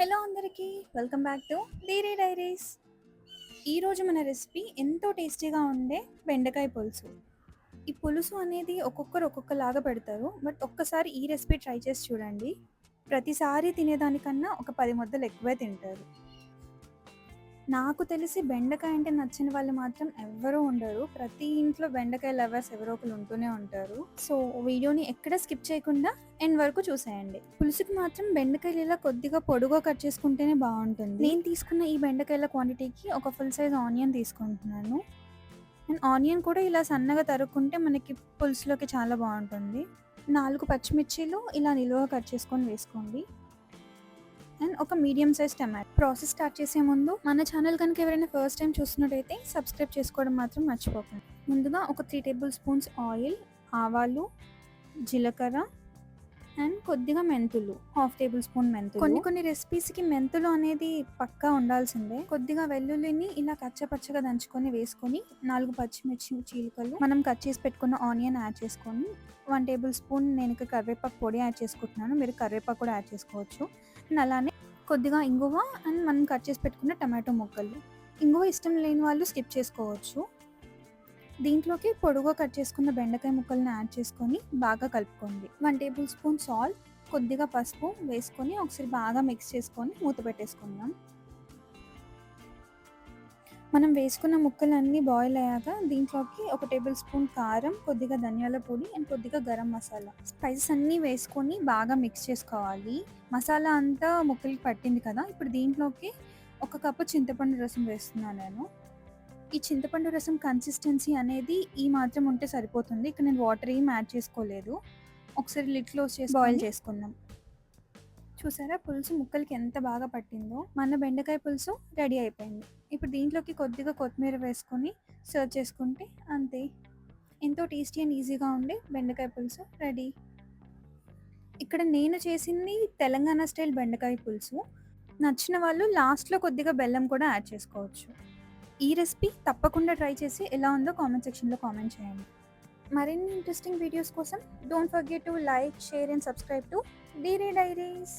Hello అందరికీ welcome back to డీరీ diaries. ఈరోజు మన రెసిపీ ఎంతో టేస్టీగా ఉండే బెండకాయ పులుసు. ఈ పులుసు అనేది ఒక్కొక్కరు ఒక్కొక్కలాగా పెడతారు బట్ ఒక్కసారి ఈ రెసిపీ ట్రై చేసి చూడండి. ప్రతిసారి తినేదానికన్నా ఒక పది ముద్దలు ఎక్కువే తింటారు. నాకు తెలిసి బెండకాయ అంటే నచ్చిన వాళ్ళు మాత్రం ఎవ్వరూ ఉండరు. ప్రతి ఇంట్లో బెండకాయ లవర్స్ ఎవరో ఒకరు ఉంటూనే ఉంటారు. సో వీడియోని ఎక్కడ స్కిప్ చేయకుండా ఎండ్ వరకు చూసేయండి. పులుసుకి మాత్రం బెండకాయలు ఇలా కొద్దిగా పొడుగా కట్ చేసుకుంటేనే బాగుంటుంది. నేను తీసుకున్న ఈ బెండకాయల క్వాంటిటీకి ఒక ఫుల్ సైజ్ ఆనియన్ తీసుకుంటున్నాను. అండ్ ఆనియన్ కూడా ఇలా సన్నగా తరుక్కుంటే మనకి పులుసులోకి చాలా బాగుంటుంది. నాలుగు పచ్చిమిర్చీలు ఇలా నిలువ కట్ చేసుకొని వేసుకోండి. అండ్ ఒక medium size tomato process start చేసే ముందు మన ఛానల్ కనుక ఎవరైనా ఫస్ట్ టైం చూస్తున్నట్టయితే సబ్స్క్రైబ్ చేసుకోవడం మాత్రం మర్చిపోకండి. ముందుగా ఒక త్రీ టేబుల్ స్పూన్స్ ఆయిల్ ఆవాలు జీలకర్ర అండ్ కొద్దిగా మెంతులు హాఫ్ టేబుల్ స్పూన్ మెంతులు. కొన్ని కొన్ని రెసిపీస్కి మెంతులు అనేది పక్కా ఉండాల్సిందే. కొద్దిగా వెల్లుల్లిని ఇలా కచ్చపచ్చగా దంచుకొని వేసుకొని నాలుగు పచ్చిమిర్చి చీలికలు మనం కట్ చేసి పెట్టుకున్న ఆనియన్ యాడ్ చేసుకొని వన్ టేబుల్ స్పూన్ నేను ఇక్కడ కరివేపాకు పొడి యాడ్ చేసుకుంటున్నాను. మీరు కరివేపాకు కూడా యాడ్ చేసుకోవచ్చు. అండ్ అలానే కొద్దిగా ఇంగువ అండ్ మనం కట్ చేసి పెట్టుకున్న టమాటో ముక్కలు. ఇంగువ ఇష్టం లేని వాళ్ళు స్కిప్ చేసుకోవచ్చు. దీంట్లోకి పొడుగా కట్ చేసుకున్న బెండకాయ ముక్కల్ని యాడ్ చేసుకొని బాగా కలుపుకోండి. వన్ టేబుల్ స్పూన్ సాల్ట్ కొద్దిగా పసుపు వేసుకొని ఒకసారి బాగా మిక్స్ చేసుకొని మూత పెట్టేసుకుందాం. మనం వేసుకున్న ముక్కలన్నీ బాయిల్ అయ్యాక దీంట్లోకి ఒక టేబుల్ స్పూన్ కారం కొద్దిగా ధనియాల పొడి అండ్ కొద్దిగా గరం మసాలా. స్పైసెస్ అన్నీ వేసుకొని బాగా మిక్స్ చేసుకోవాలి. మసాలా అంతా ముక్కలకి పట్టింది కదా ఇప్పుడు దీంట్లోకి ఒక కప్పు చింతపండు రసం వేస్తున్నాను నేను. ఈ చింతపండు రసం కన్సిస్టెన్సీ అనేది ఈ మాత్రం ఉంటే సరిపోతుంది. ఇక్కడ నేను వాటర్ ఏం యాడ్ చేసుకోలేదు. ఒకసారి లిడ్ క్లోజ్ చేసి బాయిల్ చేసుకుందాం. చూసారా? పులుసు ముక్కలకి ఎంత బాగా పట్టిందో. మన బెండకాయ పులుసు రెడీ అయిపోయింది. ఇప్పుడు దీంట్లోకి కొద్దిగా కొత్తిమీర వేసుకొని సర్వ్ చేసుకుంటే అంతే. ఎంతో టేస్టీ అండ్ ఈజీగా ఉండే బెండకాయ పులుసు రెడీ. ఇక్కడ నేను చేసింది తెలంగాణ స్టైల్ బెండకాయ పులుసు. నచ్చిన వాళ్ళు లాస్ట్లో కొద్దిగా బెల్లం కూడా యాడ్ చేసుకోవచ్చు. ఈ రెసిపీ తప్పకుండా ట్రై చేసి ఎలా ఉందో కామెంట్ సెక్షన్లో కామెంట్ చేయండి. మరిన్ని ఇంట్రెస్టింగ్ వీడియోస్ కోసం don't forget to like share and subscribe to Deere diaries